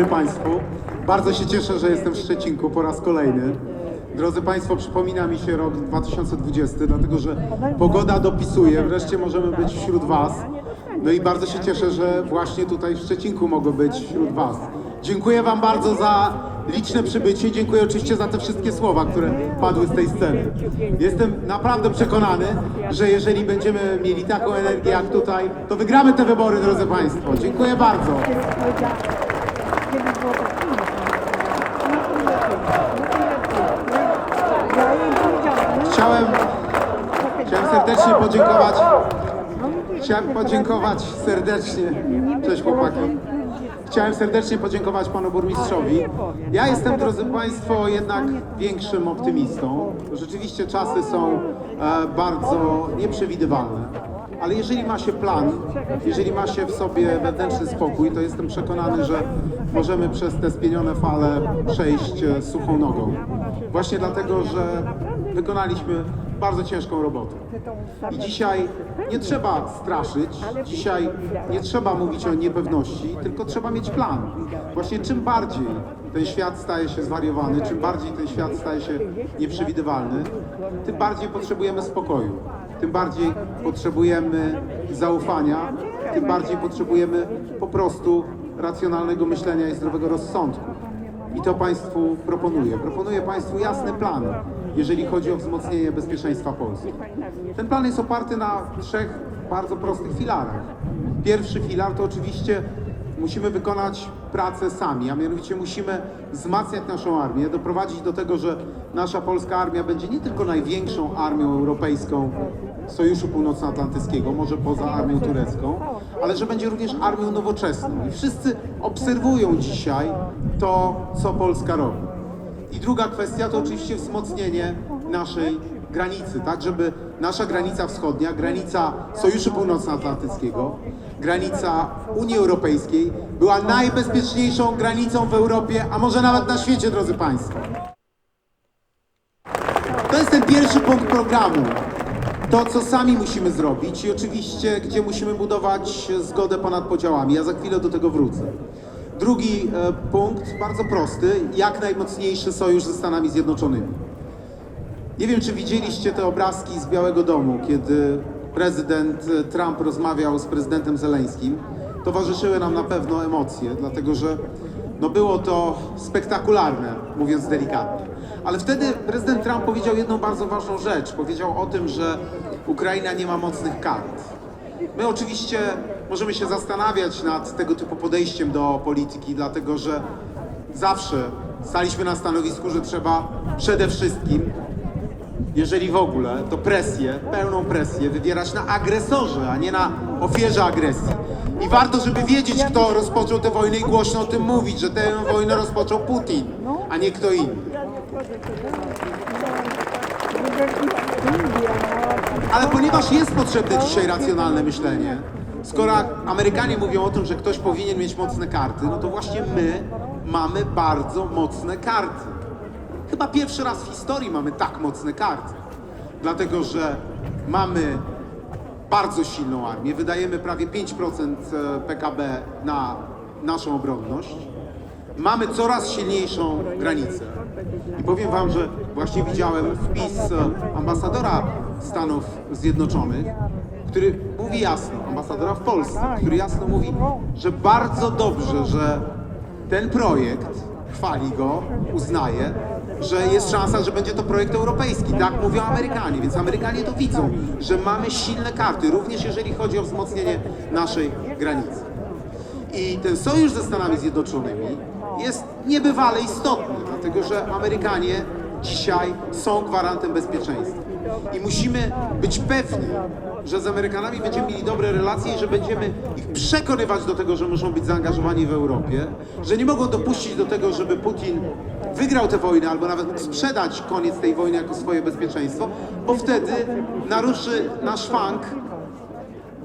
dobry Państwu. Bardzo się cieszę, że jestem w Szczecinku po raz kolejny. Drodzy Państwo, przypomina mi się rok 2020, dlatego że pogoda dopisuje, wreszcie możemy być wśród Was. No i bardzo się cieszę, że właśnie tutaj w Szczecinku mogę być wśród Was. Dziękuję Wam bardzo za liczne przybycie, dziękuję oczywiście za te wszystkie słowa, które padły z tej sceny. Jestem naprawdę przekonany, że jeżeli będziemy mieli taką energię jak tutaj, to wygramy te wybory, drodzy Państwo. Dziękuję bardzo. Chciałem, chciałem serdecznie podziękować. Chciałem podziękować serdecznie. Cześć chłopaki. Chciałem serdecznie podziękować panu burmistrzowi. Ja jestem, drodzy Państwo, jednak większym optymistą. Rzeczywiście czasy są e, bardzo nieprzewidywalne. Ale jeżeli ma się plan, jeżeli ma się w sobie wewnętrzny spokój, to jestem przekonany, że możemy przez te spienione fale przejść e, suchą nogą. Właśnie dlatego, że wykonaliśmy bardzo ciężką robotę. I dzisiaj nie trzeba straszyć, dzisiaj nie trzeba mówić o niepewności, tylko trzeba mieć plan. Właśnie czym bardziej ten świat staje się zwariowany, czym bardziej ten świat staje się nieprzewidywalny, tym bardziej potrzebujemy spokoju, tym bardziej potrzebujemy zaufania, tym bardziej potrzebujemy po prostu racjonalnego myślenia i zdrowego rozsądku. I to Państwu proponuję. Proponuję Państwu jasny plan, jeżeli chodzi o wzmocnienie bezpieczeństwa Polski. Ten plan jest oparty na trzech bardzo prostych filarach. Pierwszy filar to oczywiście musimy wykonać pracę sami, a mianowicie musimy wzmacniać naszą armię, doprowadzić do tego, że nasza polska armia będzie nie tylko największą armią europejską Sojuszu Północnoatlantyckiego, może poza armią turecką, ale że będzie również armią nowoczesną. I wszyscy obserwują dzisiaj to, co Polska robi. I druga kwestia to oczywiście wzmocnienie naszej granicy, tak żeby nasza granica wschodnia, granica Sojuszu Północnoatlantyckiego, granica Unii Europejskiej była najbezpieczniejszą granicą w Europie, a może nawet na świecie, drodzy Państwo. To jest ten pierwszy punkt programu. To, co sami musimy zrobić i oczywiście, gdzie musimy budować zgodę ponad podziałami. Ja za chwilę do tego wrócę. Drugi e, punkt, bardzo prosty, jak najmocniejszy sojusz ze Stanami Zjednoczonymi. Nie wiem, czy widzieliście te obrazki z Białego Domu, kiedy prezydent e, Trump rozmawiał z prezydentem Zeleńskim. Towarzyszyły nam na pewno emocje, dlatego że no było to spektakularne, mówiąc delikatnie. Ale wtedy prezydent Trump powiedział jedną bardzo ważną rzecz. Powiedział o tym, że Ukraina nie ma mocnych kart. My oczywiście możemy się zastanawiać nad tego typu podejściem do polityki, dlatego że zawsze staliśmy na stanowisku, że trzeba przede wszystkim jeżeli w ogóle, to presję, pełną presję wywierać na agresorze, a nie na ofierze agresji. I warto, żeby wiedzieć, kto rozpoczął tę wojnę i głośno o tym mówić, że tę wojnę rozpoczął Putin, a nie kto inny. Ale ponieważ jest potrzebne dzisiaj racjonalne myślenie, skoro Amerykanie mówią o tym, że ktoś powinien mieć mocne karty, no to właśnie my mamy bardzo mocne karty. Chyba pierwszy raz w historii mamy tak mocne karty. Dlatego, że mamy bardzo silną armię, wydajemy prawie 5% PKB na naszą obronność. Mamy coraz silniejszą granicę. I powiem Wam, że właśnie widziałem wpis ambasadora Stanów Zjednoczonych, który mówi jasno, ambasadora w Polsce, który jasno mówi, że bardzo dobrze, że ten projekt chwali go, uznaje, że jest szansa, że będzie to projekt europejski. Tak mówią Amerykanie, więc Amerykanie to widzą, że mamy silne karty, również jeżeli chodzi o wzmocnienie naszej granicy. I ten sojusz ze Stanami Zjednoczonymi jest niebywale istotny, dlatego że Amerykanie dzisiaj są gwarantem bezpieczeństwa. I musimy być pewni, że z Amerykanami będziemy mieli dobre relacje i że będziemy ich przekonywać do tego, że muszą być zaangażowani w Europie, że nie mogą dopuścić do tego, żeby Putin wygrał tę wojnę albo nawet sprzedać koniec tej wojny jako swoje bezpieczeństwo, bo wtedy naruszy na szwank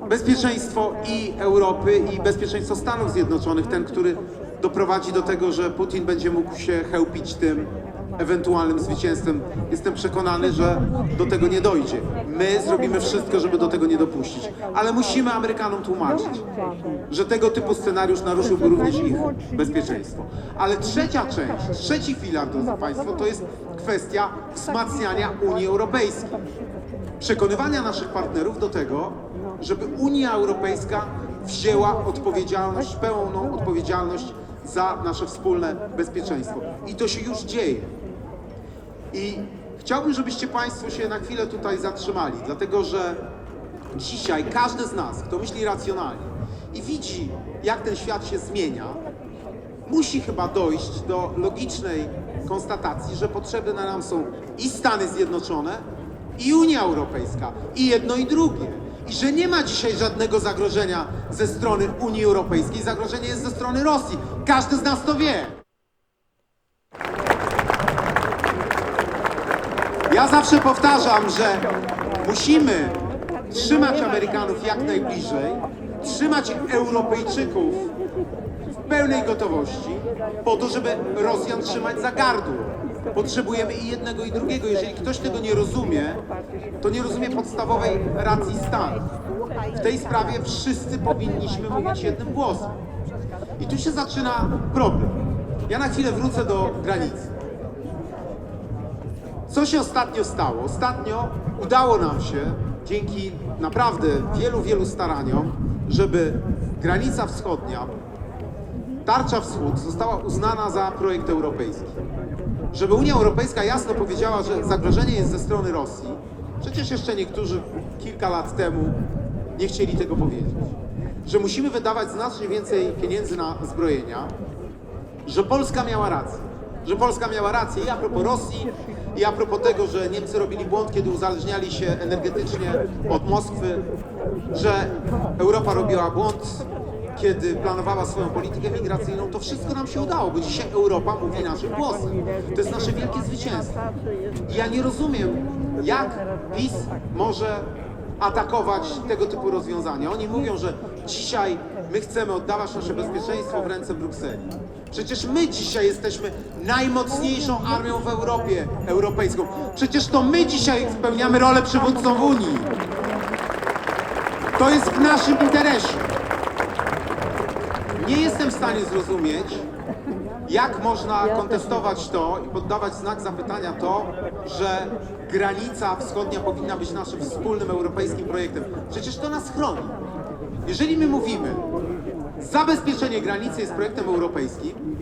bezpieczeństwo i Europy, i bezpieczeństwo Stanów Zjednoczonych, ten, który doprowadzi do tego, że Putin będzie mógł się chełpić tym, ewentualnym zwycięstwem. Jestem przekonany, że do tego nie dojdzie. My zrobimy wszystko, żeby do tego nie dopuścić. Ale musimy Amerykanom tłumaczyć, że tego typu scenariusz naruszyłby również ich bezpieczeństwo. Ale trzecia część, trzeci filar, drodzy Państwo, to jest kwestia wzmacniania Unii Europejskiej przekonywania naszych partnerów do tego, żeby Unia Europejska wzięła odpowiedzialność, pełną odpowiedzialność za nasze wspólne bezpieczeństwo. I to się już dzieje. I chciałbym, żebyście Państwo się na chwilę tutaj zatrzymali, dlatego że dzisiaj każdy z nas, kto myśli racjonalnie i widzi, jak ten świat się zmienia, musi chyba dojść do logicznej konstatacji, że potrzebne nam są i Stany Zjednoczone, i Unia Europejska, i jedno i drugie. I że nie ma dzisiaj żadnego zagrożenia ze strony Unii Europejskiej, zagrożenie jest ze strony Rosji. Każdy z nas to wie. Ja zawsze powtarzam, że musimy trzymać Amerykanów jak najbliżej, trzymać Europejczyków w pełnej gotowości, po to, żeby Rosjan trzymać za gardło. Potrzebujemy i jednego, i drugiego. Jeżeli ktoś tego nie rozumie, to nie rozumie podstawowej racji stanu. W tej sprawie wszyscy powinniśmy mówić jednym głosem. I tu się zaczyna problem. Ja na chwilę wrócę do granicy. Co się ostatnio stało? Ostatnio udało nam się, dzięki naprawdę wielu, wielu staraniom, żeby granica wschodnia, tarcza wschód została uznana za projekt europejski. Żeby Unia Europejska jasno powiedziała, że zagrożenie jest ze strony Rosji. Przecież jeszcze niektórzy kilka lat temu nie chcieli tego powiedzieć. Że musimy wydawać znacznie więcej pieniędzy na zbrojenia, że Polska miała rację. Że Polska miała rację i a propos Rosji, i a propos tego, że Niemcy robili błąd, kiedy uzależniali się energetycznie od Moskwy, że Europa robiła błąd, kiedy planowała swoją politykę migracyjną, to wszystko nam się udało, bo dzisiaj Europa mówi naszym głosem. To jest nasze wielkie zwycięstwo. I ja nie rozumiem, jak PiS może atakować tego typu rozwiązania. Oni mówią, że dzisiaj my chcemy oddawać nasze bezpieczeństwo w ręce Brukseli. Przecież my dzisiaj jesteśmy najmocniejszą armią w Europie europejską. Przecież to my dzisiaj spełniamy rolę przywódcą w Unii. To jest w naszym interesie. Nie jestem w stanie zrozumieć, jak można kontestować to i poddawać znak zapytania to, że granica wschodnia powinna być naszym wspólnym europejskim projektem. Przecież to nas chroni. Jeżeli my mówimy, zabezpieczenie granicy jest projektem europejskim,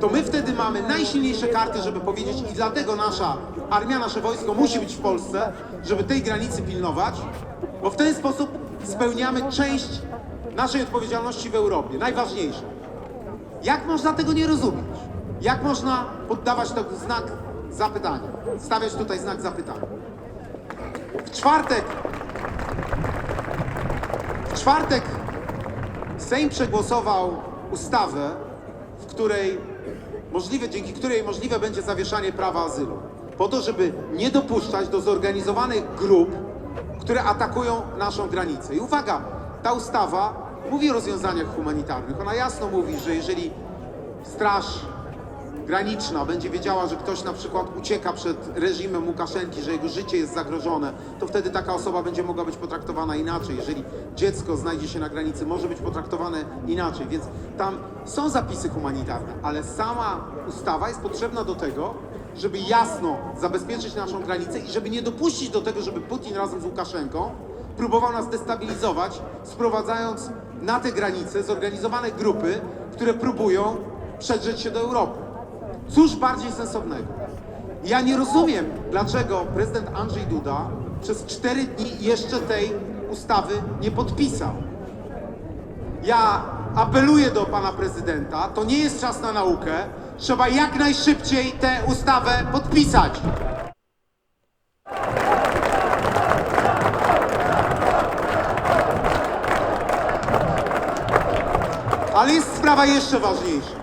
to my wtedy mamy najsilniejsze karty, żeby powiedzieć i dlatego nasza armia, nasze wojsko musi być w Polsce, żeby tej granicy pilnować, bo w ten sposób spełniamy część naszej odpowiedzialności w Europie, najważniejszą. Jak można tego nie rozumieć? Jak można poddawać to znak zapytania? Stawiać tutaj znak zapytania. W czwartek w czwartek Sejm przegłosował ustawę, w której możliwe, dzięki której możliwe będzie zawieszanie prawa azylu. Po to, żeby nie dopuszczać do zorganizowanych grup, które atakują naszą granicę. I uwaga, ta ustawa mówi o rozwiązaniach humanitarnych. Ona jasno mówi, że jeżeli straż graniczna będzie wiedziała, że ktoś na przykład ucieka przed reżimem Łukaszenki, że jego życie jest zagrożone, to wtedy taka osoba będzie mogła być potraktowana inaczej. Jeżeli dziecko znajdzie się na granicy, może być potraktowane inaczej. Więc tam są zapisy humanitarne, ale sama ustawa jest potrzebna do tego, żeby jasno zabezpieczyć naszą granicę i żeby nie dopuścić do tego, żeby Putin razem z Łukaszenką próbował nas destabilizować, sprowadzając na te granice zorganizowane grupy, które próbują przedrzeć się do Europy. Cóż bardziej sensownego? Ja nie rozumiem, dlaczego prezydent Andrzej Duda przez cztery dni jeszcze tej ustawy nie podpisał. Ja apeluję do pana prezydenta, to nie jest czas na naukę, trzeba jak najszybciej tę ustawę podpisać. Sprawa jeszcze ważniejsza.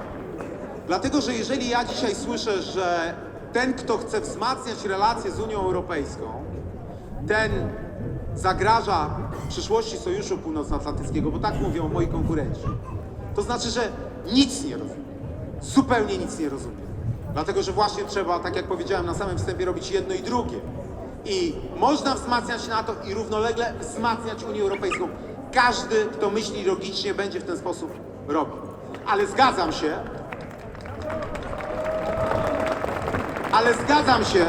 Dlatego, że jeżeli ja dzisiaj słyszę, że ten, kto chce wzmacniać relacje z Unią Europejską, ten zagraża przyszłości Sojuszu Północnoatlantyckiego, bo tak mówią moi konkurenci, to znaczy, że nic nie rozumie. Zupełnie nic nie rozumie. Dlatego, że właśnie trzeba, tak jak powiedziałem na samym wstępie, robić jedno i drugie. I można wzmacniać NATO i równolegle wzmacniać Unię Europejską. Każdy, kto myśli logicznie, będzie w ten sposób robił. Ale zgadzam się, ale zgadzam się,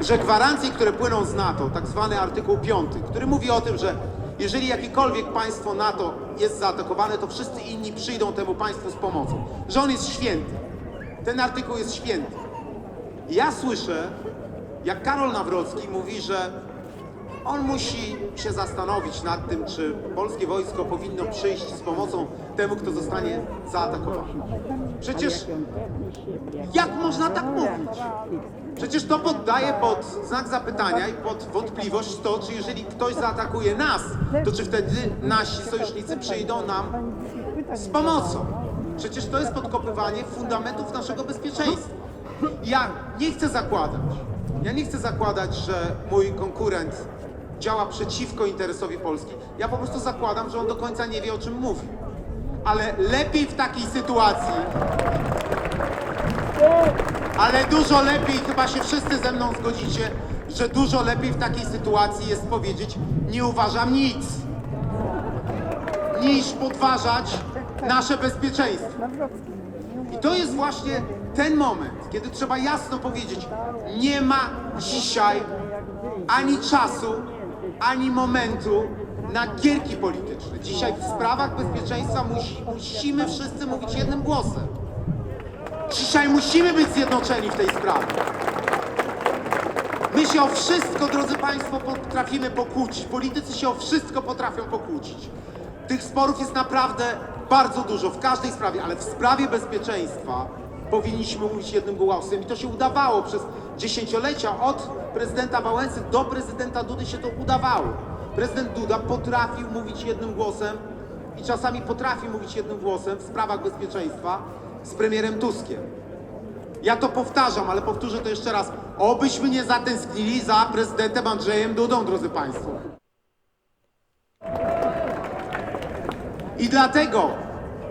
że gwarancje, które płyną z NATO, tak zwany artykuł 5, który mówi o tym, że jeżeli jakiekolwiek państwo NATO jest zaatakowane, to wszyscy inni przyjdą temu państwu z pomocą. Że on jest święty. Ten artykuł jest święty. Ja słyszę, jak Karol Nawrocki mówi, że on musi się zastanowić nad tym, czy polskie wojsko powinno przyjść z pomocą temu, kto zostanie zaatakowany. Przecież jak można tak mówić? Przecież to poddaje pod znak zapytania i pod wątpliwość to, czy jeżeli ktoś zaatakuje nas, to czy wtedy nasi sojusznicy przyjdą nam z pomocą. Przecież to jest podkopywanie fundamentów naszego bezpieczeństwa. Ja nie chcę zakładać, ja nie chcę zakładać, że mój konkurent działa przeciwko interesowi Polski. Ja po prostu zakładam, że on do końca nie wie, o czym mówi. Ale lepiej w takiej sytuacji, ale dużo lepiej, chyba się wszyscy ze mną zgodzicie, że dużo lepiej w takiej sytuacji jest powiedzieć nie uważam nic, niż podważać nasze bezpieczeństwo. I to jest właśnie ten moment, kiedy trzeba jasno powiedzieć, nie ma dzisiaj ani czasu, ani momentu na gierki polityczne. Dzisiaj w sprawach bezpieczeństwa musi, musimy wszyscy mówić jednym głosem. Dzisiaj musimy być zjednoczeni w tej sprawie. My się o wszystko, drodzy Państwo, potrafimy pokłócić. Politycy się o wszystko potrafią pokłócić. Tych sporów jest naprawdę bardzo dużo w każdej sprawie, ale w sprawie bezpieczeństwa powinniśmy mówić jednym głosem i to się udawało przez dziesięciolecia od prezydenta Wałęsy do prezydenta Dudy się to udawało. Prezydent Duda potrafił mówić jednym głosem i czasami potrafi mówić jednym głosem w sprawach bezpieczeństwa z premierem Tuskiem. Ja to powtarzam, ale powtórzę to jeszcze raz. Obyśmy nie zatęsknili za prezydentem Andrzejem Dudą, drodzy Państwo. I dlatego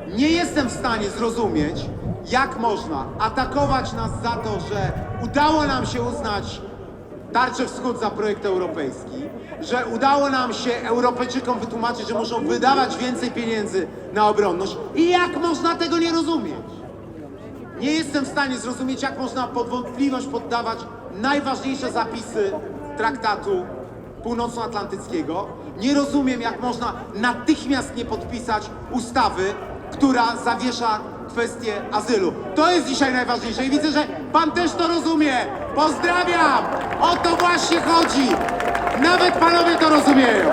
nie jestem w stanie zrozumieć, jak można atakować nas za to, że udało nam się uznać Tarczę Wschód za projekt europejski, że udało nam się Europejczykom wytłumaczyć, że muszą wydawać więcej pieniędzy na obronność. I jak można tego nie rozumieć? Nie jestem w stanie zrozumieć, jak można pod wątpliwość poddawać najważniejsze zapisy traktatu północnoatlantyckiego. Nie rozumiem, jak można natychmiast nie podpisać ustawy, która zawiesza kwestię azylu. To jest dzisiaj najważniejsze i widzę, że pan też to rozumie. Pozdrawiam! O to właśnie chodzi. Nawet panowie to rozumieją.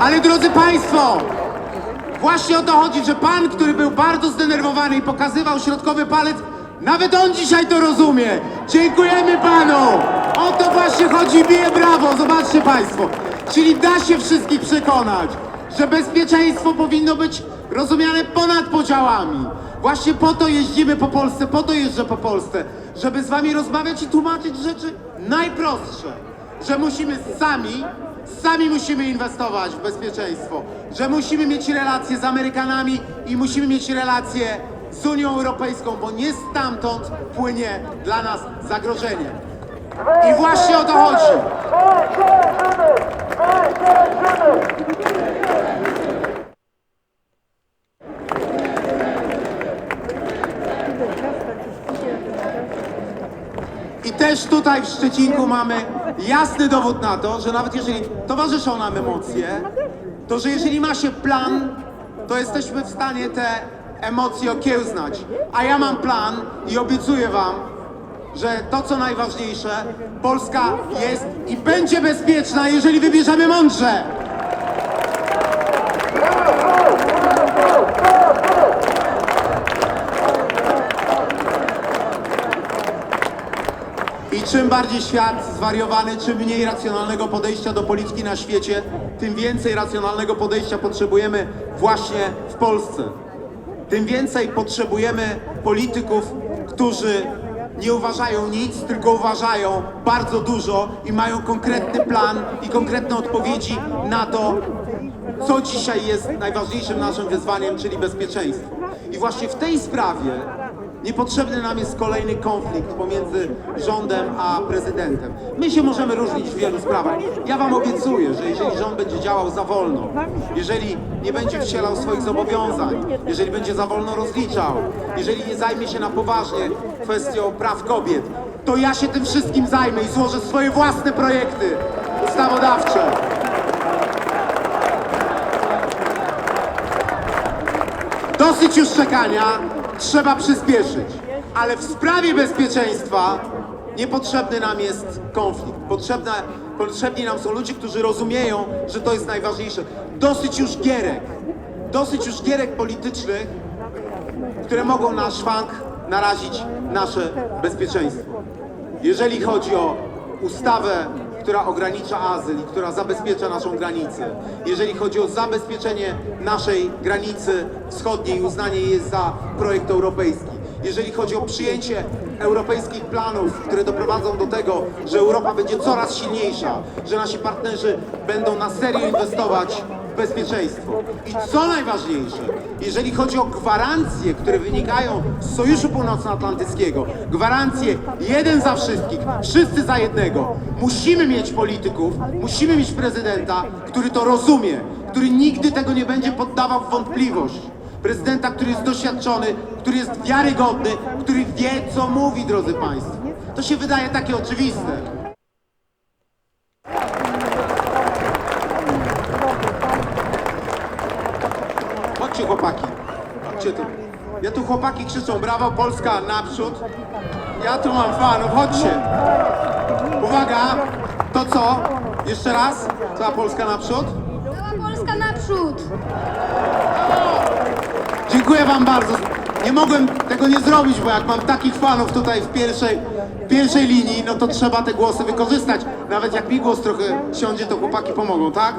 Ale drodzy Państwo, Właśnie o to chodzi, że pan, który był bardzo zdenerwowany i pokazywał środkowy palec, nawet on dzisiaj to rozumie. Dziękujemy panu. O to właśnie chodzi, bije brawo, zobaczcie państwo. Czyli da się wszystkich przekonać, że bezpieczeństwo powinno być rozumiane ponad podziałami. Właśnie po to jeździmy po Polsce, po to jeżdżę po Polsce, żeby z wami rozmawiać i tłumaczyć rzeczy najprostsze, że musimy sami Sami musimy inwestować w bezpieczeństwo, że musimy mieć relacje z Amerykanami i musimy mieć relacje z Unią Europejską, bo nie stamtąd płynie dla nas zagrożenie. I właśnie o to chodzi. Też tutaj w Szczecinku mamy jasny dowód na to, że nawet jeżeli towarzyszą nam emocje, to że jeżeli ma się plan, to jesteśmy w stanie te emocje okiełznać. A ja mam plan i obiecuję wam, że to co najważniejsze, Polska jest i będzie bezpieczna, jeżeli wybierzemy mądrze. I czym bardziej świat zwariowany, czym mniej racjonalnego podejścia do polityki na świecie, tym więcej racjonalnego podejścia potrzebujemy właśnie w Polsce. Tym więcej potrzebujemy polityków, którzy nie uważają nic, tylko uważają bardzo dużo i mają konkretny plan i konkretne odpowiedzi na to, co dzisiaj jest najważniejszym naszym wyzwaniem, czyli bezpieczeństwo. I właśnie w tej sprawie niepotrzebny nam jest kolejny konflikt pomiędzy rządem a prezydentem. My się możemy różnić w wielu sprawach. Ja wam obiecuję, że jeżeli rząd będzie działał za wolno, jeżeli nie będzie wcielał swoich zobowiązań, jeżeli będzie za wolno rozliczał, jeżeli nie zajmie się na poważnie kwestią praw kobiet, to ja się tym wszystkim zajmę i złożę swoje własne projekty ustawodawcze. Dosyć już czekania, trzeba przyspieszyć. Ale w sprawie bezpieczeństwa niepotrzebny nam jest konflikt. Potrzebna, potrzebni nam są ludzie, którzy rozumieją, że to jest najważniejsze. Dosyć już gierek. Dosyć już gierek politycznych, które mogą na szwank narazić nasze bezpieczeństwo. Jeżeli chodzi o ustawę, która ogranicza azyl i która zabezpiecza naszą granicę, jeżeli chodzi o zabezpieczenie naszej granicy wschodniej uznanie jej za projekt europejski, jeżeli chodzi o przyjęcie europejskich planów, które doprowadzą do tego, że Europa będzie coraz silniejsza, że nasi partnerzy będą na serio inwestować bezpieczeństwo. I co najważniejsze, jeżeli chodzi o gwarancje, które wynikają z Sojuszu Północnoatlantyckiego, gwarancje jeden za wszystkich, wszyscy za jednego, musimy mieć polityków, musimy mieć prezydenta, który to rozumie, który nigdy tego nie będzie poddawał w wątpliwość. Prezydenta, który jest doświadczony, który jest wiarygodny, który wie, co mówi, drodzy Państwo. To się wydaje takie oczywiste. Chodźcie chłopaki, chodźcie tu. Ja tu chłopaki krzyczą, brawo Polska, naprzód. Ja tu mam fanów, chodźcie. Uwaga, to co? Jeszcze raz? Cała Polska naprzód? Cała Polska naprzód! Dziękuję wam bardzo. Nie mogłem tego nie zrobić, bo jak mam takich fanów tutaj w pierwszej, w pierwszej linii, no to trzeba te głosy wykorzystać. Nawet jak mi głos trochę siądzie, to chłopaki pomogą, tak?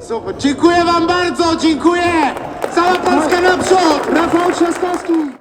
Super. Dziękuję wam bardzo, dziękuję! Cała Polska naprzód! Rafał Trzaskowski!